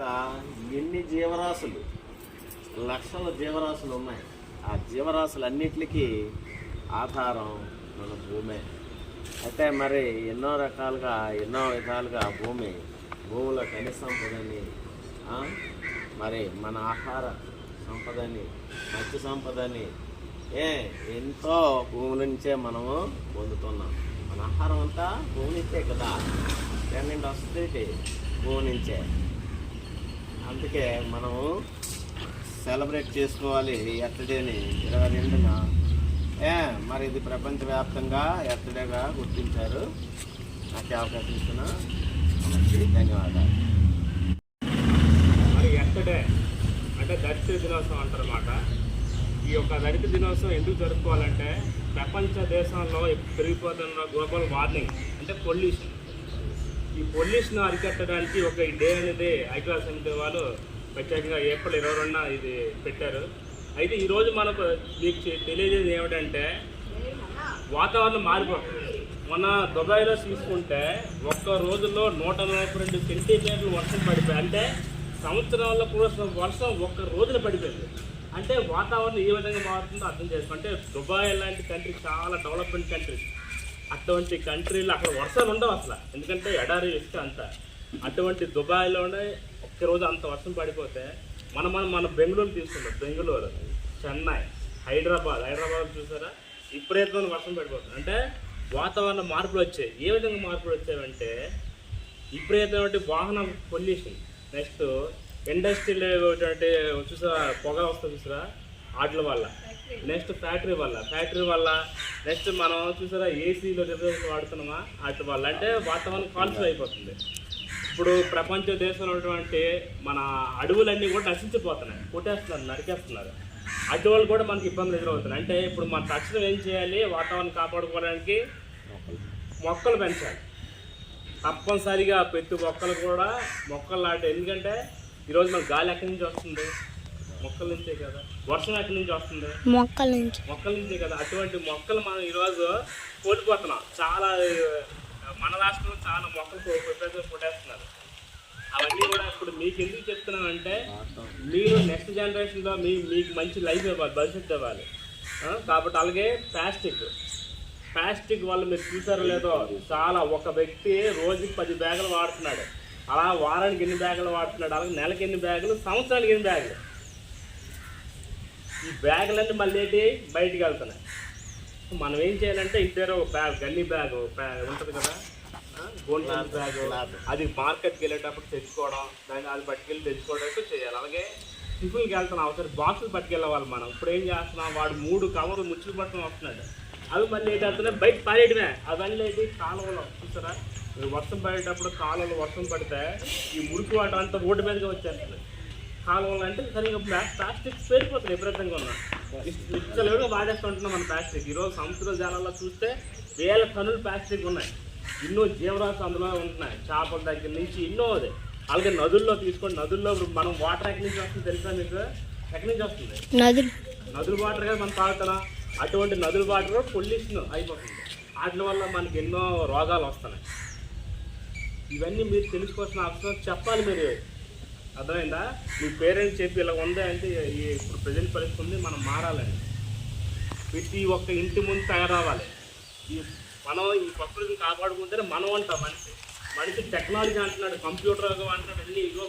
ఎన్ని జీవరాశులు? లక్షల జీవరాశులు ఉన్నాయి. ఆ జీవరాశులు అన్నిటికీ ఆధారం మన భూమే. అయితే మరి ఎన్నో రకాలుగా ఎన్నో విధాలుగా భూమి భూమిలో ఖనిజ సంపదని మరి మన ఆహార సంపదని మత్స్య సంపదని ఏ? ఎంతో భూమి నుంచే మనము పొందుతున్నాం. మన ఆహారం అంతా భూమి నుంచే కదా. ఎక్కడి నుండి వస్తుంది? భూమి నుంచే. అందుకే మనము సెలబ్రేట్ చేసుకోవాలి ఎర్త్డేని. ఇరవై రెండున. ఏ మరి ఇది ప్రపంచవ్యాప్తంగా ఎర్త్డేగా గుర్తించారు. నాకు అవకాశం ఇచ్చిన ధన్యవాదాలు. మరి ఎర్త్డే అంటే దళిత దినోత్సవం అంటారన్నమాట. ఈ యొక్క దళిత దినోత్సవం ఎందుకు జరుపుకోవాలంటే ప్రపంచ దేశంలో పెరిగిపోతున్న గ్లోబల్ వార్మింగ్ అంటే పొల్యూషన్ ఈ పొల్యూషన్ అరికట్టడానికి ఒక ఈ డే అనేది ఐక్యరాజ్య సమితి వాళ్ళు ప్రత్యేకంగా ఏప్రిల్ ఇరవై రెండున ఇది పెట్టారు. అయితే ఈరోజు మనకు మీకు తెలియజేది ఏమిటంటే వాతావరణం మారిపోతుంది. మన దుబాయ్లో తీసుకుంటే ఒక్క రోజుల్లో నూట నలభై రెండు సెంటీమీటర్లు వర్షం పడిపోయి అంటే సంవత్సరంలో కూడా వర్షం ఒక్క రోజున పడిపోయింది. అంటే వాతావరణం ఏ విధంగా మారుతుందో అర్థం చేసుకో అంటే దుబాయ్ లాంటి కంట్రీ చాలా డెవలప్మెంట్ కంట్రీ అటువంటి కంట్రీలో అక్కడ వర్షాలు ఉండవు అసలు. ఎందుకంటే ఎడారి ఇస్తే అంత. అటువంటి దుబాయ్లోనే ఒక్క రోజు అంత వర్షం పడిపోతే మనం మనం మన బెంగళూరు తీసుకుంటాం బెంగళూరు చెన్నై హైదరాబాద్. హైదరాబాద్ చూసారా? విపరీతమైన వర్షం పడిపోతుంది. అంటే వాతావరణ మార్పులు వచ్చాయి. ఏ విధంగా మార్పులు వచ్చాయంటే విపరీతమైన వాహన పొల్యూషన్ నెక్స్ట్ ఇండస్ట్రీలో చూసారా చూసా పొగ వస్తుంది చూసారా వాటి వల్ల. నెక్స్ట్ ఫ్యాక్టరీ వల్ల. ఫ్యాక్టరీ వల్ల నెక్స్ట్ మనం చూసారా ఏసీలో రిజర్వేషన్ వాడుతున్నామా? వాటి వల్ల. అంటే వాతావరణం కాలుష్యం అయిపోతుంది. ఇప్పుడు ప్రపంచ దేశంలో ఉన్నటువంటి మన అడవులన్నీ కూడా నశించిపోతున్నాయి. కొట్టేస్తున్నారు నరికేస్తున్నారు. అడవులు కూడా మనకి ఇబ్బందులు ఎదురవుతున్నాయి. అంటే ఇప్పుడు మన తక్షణం ఏం చేయాలి? వాతావరణం కాపాడుకోవడానికి మొక్కలు పెంచాలి. తప్పనిసరిగా ప్రతి మొక్కలు కూడా మొక్కలు నాటే. ఎందుకంటే ఈరోజు మన గాలి ఎక్కడి నుంచి వస్తుంది? మొక్కల నుంచే కదా. వర్షం ఎక్కడి నుంచి వస్తుంది? మొక్కల నుంచి. మొక్కల నుంచే కదా. అటువంటి మొక్కలు మనం ఈరోజు కోల్పోతున్నాం. చాలా మన రాష్ట్రంలో చాలా మొక్కలు విపరీతంగా కొట్టేస్తున్నారు. అవన్నీ కూడా ఇప్పుడు మీకు ఎందుకు చెప్తున్నానంటే మీరు నెక్స్ట్ జనరేషన్లో మీ మీకు మంచి లైఫ్ ఇవ్వాలి భవిష్యత్తు ఇవ్వాలి. కాబట్టి అలాగే ప్లాస్టిక్. ప్లాస్టిక్ వల్ల మీరు చూసారో లేదో చాలా ఒక వ్యక్తి రోజుకి పది బ్యాగులు వాడుతున్నాడు. అలా వారానికి ఎన్ని బ్యాగులు వాడుతున్నాడు? అలాగే నెలకి ఎన్ని బ్యాగులు? సంవత్సరానికి ఎన్ని బ్యాగులు? ఈ బ్యాగులన్నీ మళ్ళీ ఏంటి? బయటికి వెళ్తున్నాయి. మనం ఏం చేయాలంటే ఇంటి దగ్గర ఒక బ్యాగ్ గన్నీ బ్యాగ్ ఉంటుంది కదా? Gold bag. అది మార్కెట్కి వెళ్ళేటప్పుడు తెచ్చుకోవడం దాన్ని అది పట్టుకెళ్ళి తెచ్చుకోవడం అయితే చేయాలి. అలాగే టిఫిన్కి వెళ్తున్నాం. ఒకసారి బాక్సులు పట్టుకెళ్ళవాలి మనం. ఇప్పుడు ఏం చేస్తున్నాం? వాడు మూడు కవర్లు ముచ్చులు పట్టుకుని వస్తున్నాడు. అవి మళ్ళీ ఏంటి వెళ్తున్నాయి బయట పారేయడమే. అవన్నీ ఏంటి? కాలువలో. చూసారా? వర్షం పడేటప్పుడు కాలువలో వర్షం పడితే ఈ మురికి వాటర్ అంతా రోడ్డు మీదకి వచ్చేస్తుంది కాలువలు అంటే సరిగ్గా ప్లా- ప్లాస్టిక్ పేరిపోతుంది విపరీతంగా ఉన్నా. విచ్చలుగా వాడేస్తుంటున్నాం మన ప్లాస్టిక్. ఈరోజు సముద్ర జలాల్లో చూస్తే వేల టన్నులు ప్లాస్టిక్ ఉన్నాయి. ఎన్నో జీవరాశులు అందులో ఉంటున్నాయి. చేపల దగ్గర నుంచి ఎన్నో అది. అలాగే నదుల్లో తీసుకోండి నదుల్లో మనం వాటర్ ఎక్కడి నుంచి వస్తుంది తెలుసా మీకు? ఎక్కడి నుంచి వస్తుంది? నదులు. నదుల వాటర్ కదా మనం తాగుతున్నాం. అటువంటి నదుల వాటర్ పొల్యూషన్ అయిపోతుంది. వాటి వల్ల మనకి ఎన్నో రోగాలు వస్తున్నాయి. ఇవన్నీ మీరు తెలుసుకోవాల్సిన అవసరం. చెప్పాలి మీరు. అర్థమైందా? మీ పేరెంట్స్ చెప్పి ఇలా ఉంది అంటే ఇప్పుడు ప్రజెంట్ పరిస్థితి ఉంది మనం మారాలని. ప్రతి ఒక్క ఇంటి ముందు తయారవ్వాలి ఈ మనం ఈ ప్రకృతిని కాపాడుకుంటేనే మనం అంటాం మనిషి. మనిషి టెక్నాలజీ అంటున్నాడు కంప్యూటర్ అంటున్నాడు అన్ని ఇగో